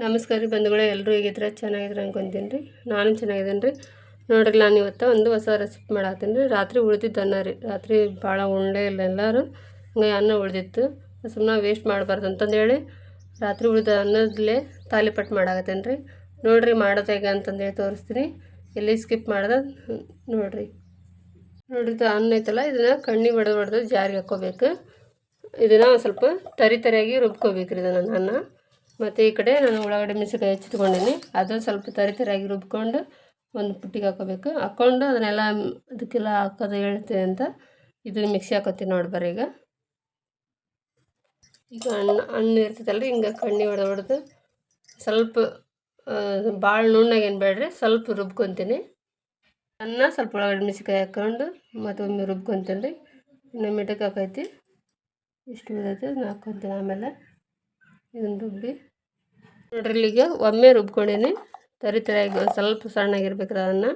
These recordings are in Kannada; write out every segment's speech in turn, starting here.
ನಮಸ್ಕಾರ ರೀ ಬಂಧುಗಳೇ ಎಲ್ಲರೂ ಹೇಗಿದ್ರೆ ಚೆನ್ನಾಗಿದ್ರೆ ಅನ್ಕೊಂತೀನಿ ರೀ. ನಾನು ಚೆನ್ನಾಗಿದ್ದೀನಿ ರೀ. ನೋಡ್ರಿ ನಾನು ಇವತ್ತು ಒಂದು ಹೊಸ ರೆಸಿಪಿ ಮಾಡತ್ತೀನಿ ರೀ. ರಾತ್ರಿ ಉಳಿದಿದ್ದು ಅನ್ನ ರೀ. ರಾತ್ರಿ ಭಾಳ ಉಂಡೆ ಇಲ್ಲ ಎಲ್ಲರೂ. ಹಂಗೆ ಅನ್ನ ಉಳಿದಿತ್ತು. ಸುಮ್ಮನೆ ವೇಸ್ಟ್ ಮಾಡಬಾರ್ದು ಅಂತಂದೇಳಿ ರಾತ್ರಿ ಉಳಿದ ಅನ್ನದಲ್ಲೇ ತಾಲಿಪಟ್ಟು ಮಾಡಾಕತ್ತೇನೆ ರೀ. ನೋಡಿರಿ ಮಾಡೋದು ಹೇಗೆ ಅಂತಂದೇಳಿ ತೋರಿಸ್ತೀನಿ. ಎಲ್ಲಿ ಸ್ಕಿಪ್ ಮಾಡ್ದೆ? ನೋಡಿರಿ. ಇದು ಅನ್ನ ಐತಲ್ಲ, ಇದನ್ನು ಕಣ್ಣಿಗೆ ಹೊಡೆದು ಹೊಡೆದು ಜಾರಿಗೆ ಹಾಕ್ಕೋಬೇಕು. ಇದನ್ನು ಸ್ವಲ್ಪ ತರಿ ತರಿಯಾಗಿ ರುಬ್ಕೋಬೇಕು ರೀ ಇದನ್ನು ಅನ್ನ. ಮತ್ತು ಈ ಕಡೆ ನಾನು ಉಳ್ಳಾಗಡ್ಡೆ ಮೆಣಸಿನ್ಕಾಯಿ ಹೆಚ್ಚಿಟ್ಕೊಂಡೀನಿ ಅದು ಸ್ವಲ್ಪ ತರಿ ತರಿಯಾಗಿ ರುಬ್ಕೊಂಡು ಒಂದು ಪುಟ್ಟಿಗೆ ಹಾಕೋಬೇಕು. ಹಾಕ್ಕೊಂಡು ಅದನ್ನೆಲ್ಲ ಅದಕ್ಕೆಲ್ಲ ಹಾಕೋದು ಹೇಳ್ತೀನಿ ಅಂತ ಇದನ್ನ ಮಿಕ್ಸಿ ಹಾಕೋತೀನಿ ನೋಡಿ ಬರ್ರಿ ಈಗ. ಈಗ ಹಣ್ಣು ಹಣ್ಣು ಇರ್ತೈತಲ್ಲ ಹಿಂಗೆ ಕಣ್ಣಿ ಹೊಡೆದು ಹೊಡೆದು ಸ್ವಲ್ಪ ಭಾಳ ನುಣ್ಣಗೇನು ಬೇಡ್ರಿ, ಸ್ವಲ್ಪ ರುಬ್ಕೊತೀನಿ. ಅನ್ನ ಸ್ವಲ್ಪ ಒಳಗಡೆ ಮೆಣಸಿನ್ಕಾಯಿ ಹಾಕ್ಕೊಂಡು ಮತ್ತೊಮ್ಮೆ ರುಬ್ಕೊತೀನಿ. ರೀ ಇನ್ನು ಮಿಟಕ್ಕೆ ಹಾಕೈತಿ. ಇಷ್ಟು ಉಳಿದೈತಿ ಅದನ್ನ ಹಾಕ್ಕೊತೀನಿ ಆಮೇಲೆ. ಇದನ್ನು ರುಬ್ಬಿ. ನೋಡ್ರಿ ಇಲ್ಲಿಗೆ ಒಮ್ಮೆ ರುಬ್ಕೊಂಡೇನಿ. ತರಿ ತರಿಯಾಗಿ ಸ್ವಲ್ಪ ಸಣ್ಣಗಿರ್ಬೇಕು ಅದನ್ನು.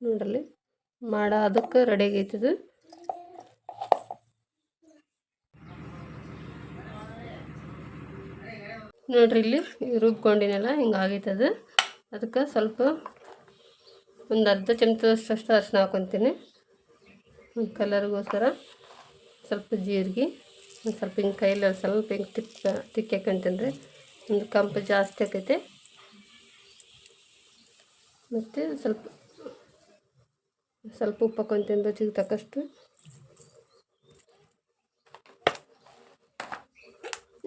ನೋಡ್ರಿ ಮಾಡ ಅದಕ್ಕೆ ರೆಡಿ ಆಗೈತಿದು. ನೋಡ್ರಿ ಇಲ್ಲಿ ರುಬ್ಕೊಂಡಿನಲ್ಲ, ಹಿಂಗೆ ಆಗೈತದು. ಅದಕ್ಕೆ ಸ್ವಲ್ಪ ಒಂದು ಅರ್ಧ ಚಮಚದಷ್ಟು ಅರಿಶಿನ ಹಾಕೊತೀನಿ. ಒಂದು ಕಲರ್ಗೋಸ್ಕರ ಸ್ವಲ್ಪ ಜೀರಿಗೆ, ಒಂದು ಸ್ವಲ್ಪ ಹಿಂಗೆ ಕೈಯಲ್ಲಿ ಸ್ವಲ್ಪ ಹಿಂಗೆ ತಿಕ್ಕ ತಿಕ್ಕಿ ಹಾಕೊಂತೀನಿ ರೀ ಒಂದು ಕಂಪು ಜಾಸ್ತಿ ಆಕೈತೆ. ಮತ್ತು ಸ್ವಲ್ಪ ಸ್ವಲ್ಪ ಉಪ್ಪು ಹಾಕೊಂತಿಂದ ರುಚಿಗೆ ತಕ್ಕಷ್ಟು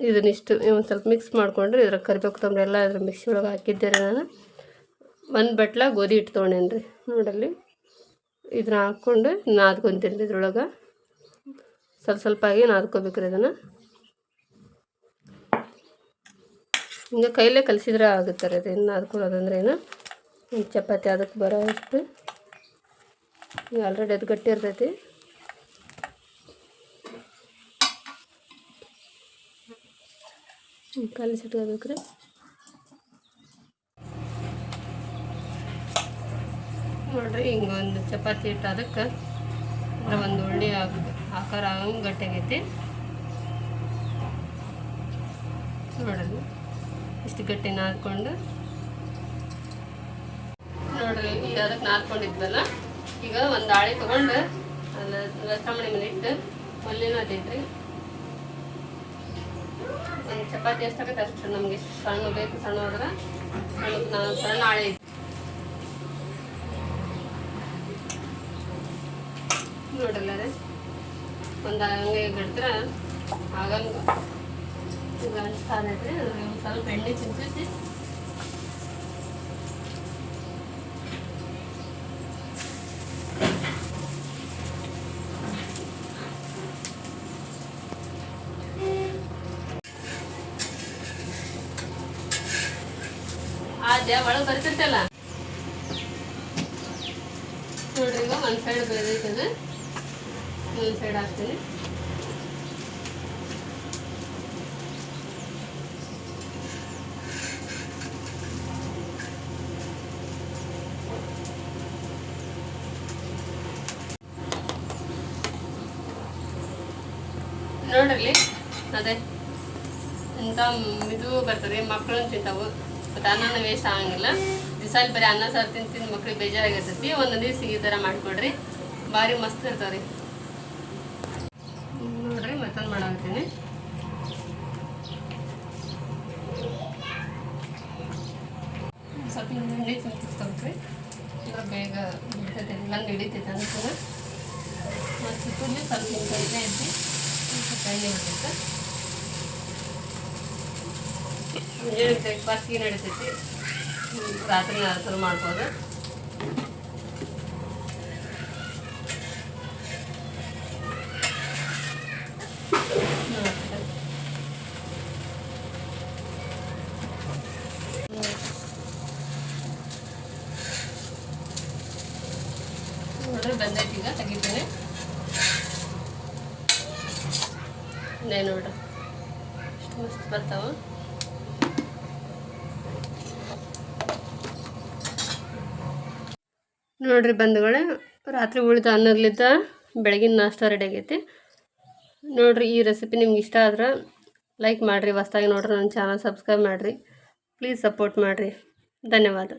ಇದನ್ನಿಷ್ಟು ಒಂದು ಸ್ವಲ್ಪ ಮಿಕ್ಸ್ ಮಾಡಿಕೊಂಡ್ರೆ ಇದ್ರ ಕರಿಬೇಕು ತೊಂದರೆ ಎಲ್ಲ ಇದ್ರ ಮಿಕ್ಸಿ ಒಳಗೆ ಹಾಕಿದ್ದೆ ನಾನು. ಒಂದು ಬಟ್ಲ ಗೋಧಿ ಹಿಟ್ಟು ತೊಗೊಂಡೇನಿ ರೀ ನೋಡಲ್ಲಿ ಇದನ್ನ ಹಾಕ್ಕೊಂಡು ನಾದ್ಕೊಂತೀನಿ ರೀ ಇದ್ರೊಳಗೆ. ಸ್ವಲ್ಪ ಸ್ವಲ್ಪ ಆಗಿ ನಾದ್ಕೋಬೇಕು ರೀ ಇದನ್ನು. ಹಿಂಗೆ ಕೈಲೇ ಕಲಿಸಿದ್ರೆ ಆಗುತ್ತೆ ರೀ ಅದು. ಇನ್ನು ನಾದ್ಕೊಳ್ಳೋದಂದ್ರೆ ಏನು? ಚಪಾತಿ ಅದಕ್ಕೆ ಬರೋ ಅಷ್ಟು. ಆಲ್ರೆಡಿ ಅದು ಗಟ್ಟಿ ಇರ್ತೈತಿ. ಕಲಿಸಿಟ್ಕೋಬೇಕು ರೀ. ನೋಡ್ರಿ, ಹಿಂಗೆ ಒಂದು ಚಪಾತಿ ಇಟ್ಟು ಅದಕ್ಕೆ ಒಂದು ಒಳ್ಳೆ ಆಕಾರ ಆಗಂಗೆ ಗಟ್ಟಿಯಾಗೈತಿ. ನೋಡ್ರಿ ಇಷ್ಟು ಗಟ್ಟಿ ನಾದ್ಕೊಂಡು ನೋಡ್ರಿ ಈಗ ಅದಕ್ಕೆ ನಾದ್ಕೊಂಡಿದ್ವಲ್ಲ, ಈಗ ಒಂದು ಆಳಿ ತೊಗೊಂಡು ಅಲ್ಲ ರಸಮಣಿ ಮೇಲೆ ಇಟ್ಟು ಒಲ್ಲಿನ ಅದೈತ್ರಿ ಒಂದು ಚಪಾತಿ ಎಷ್ಟಾಗತ್ತೆ ಅಷ್ಟು ನಮ್ಗೆ ಸಣ್ಣ ಬೇಕು, ಸಣ್ಣ ಹೋದ್ರೆ ಸಣ್ಣ ಸಣ್ಣ ಆಳೆ ನೋಡ್ರಲ್ಲ ಒಂದು ಹಂಗೆ ಗಡ್ದ್ರೆ ಆಗಂಗೆ ಈಗ ಹಂಚ್ತಾನೈತ್ರಿ ಅದ್ರಲ್ಲಿ ಒಂದು ಸ್ವಲ್ಪ ಎಣ್ಣೆ ಚಿಂಚಿಸಿ ಅದೇ ಒಳಗೆ ಬರ್ತಿರ್ತಲ್ಲ ನೋಡ್ರಿ ಈಗ ಒಂದು ಸೈಡ್ ಬೆಳೆದೈತದ ಒಂದು ಸೈಡ್ ಹಾಕ್ತೀನಿ ನೋಡ್ರಿ ಅದೇ. ಇಂಥ ಇದು ಬರ್ತದೆ ಮಕ್ಕಳು ತಿಂತಾವು ಮತ್ತು ಅನ್ನನ ವೇಸ್ಟ್ ಆಗಂಗಿಲ್ಲ. ದಿವ್ಸಲ್ಲಿ ಬರೀ ಅನ್ನ, ಸಾರು ತಿಂದು ತಿಂದು ಮಕ್ಳಿಗೆ ಬೇಜಾರಾಗಿರ್ತೈತಿ ಒಂದು ದಿವ್ಸ ಈ ಥರ ಮಾಡಿಕೊಡ್ರಿ. ಭಾರಿ ಮಸ್ತ್ ಇರ್ತಾವ್ರಿ. ನೋಡ್ರಿ, ಮತ್ತೊಂದು ಮಾಡಾಕತ್ತೀನಿ. ಸ್ವಲ್ಪ ಎಣ್ಣೆ ತಿಂತಿರ್ತಾವ್ರಿ ಬೇಗ ಬಿಡ್ತೈತೆ ಎಲ್ಲ ಹಿಡಿತೈತೆ ಅನ್ಕೊಂಡು ಮತ್ತು ಸ್ವಲ್ಪ ಹಿಂಗೆ ಐತಿ. ಎಣ್ಣೆ ಬಿಡ್ತೈತೆ ಮುಂಜಾನೆ ಬ್ರೇಕ್ಫಾಸ್ಟ್ಗೆ ರಾತ್ರಿ ಶುರು ಮಾಡ್ಬೋದು ನೋಡ್ರಿ ಬಂದೈತಿ ಈಗ ತೆಗಿತೀನಿ ನೇ ನೋಡ್ರಿ ಮಸ್ತ್ ಬಂಧುಗಳೇ, ರಾತ್ರಿ ಉಳಿದ ಅನ್ನದ್ಲಿದ್ದ ಬೆಳಗಿನ ನಾಷ್ಟ ರೆಡಿ ಆಗೈತಿ. ನೋಡ್ರಿ ಈ ರೆಸಿಪಿ ನಿಮ್ಗೆ ಇಷ್ಟ ಆದ್ರೆ ಲೈಕ್ ಮಾಡಿರಿ, ಹೊಸ್ದಾಗಿ ನೋಡ್ರಿ ನನ್ನ ಚಾನಲ್ ಸಬ್ಸ್ಕ್ರೈಬ್ ಮಾಡಿರಿ. ಪ್ಲೀಸ್ ಸಪೋರ್ಟ್ ಮಾಡಿರಿ. ಧನ್ಯವಾದ.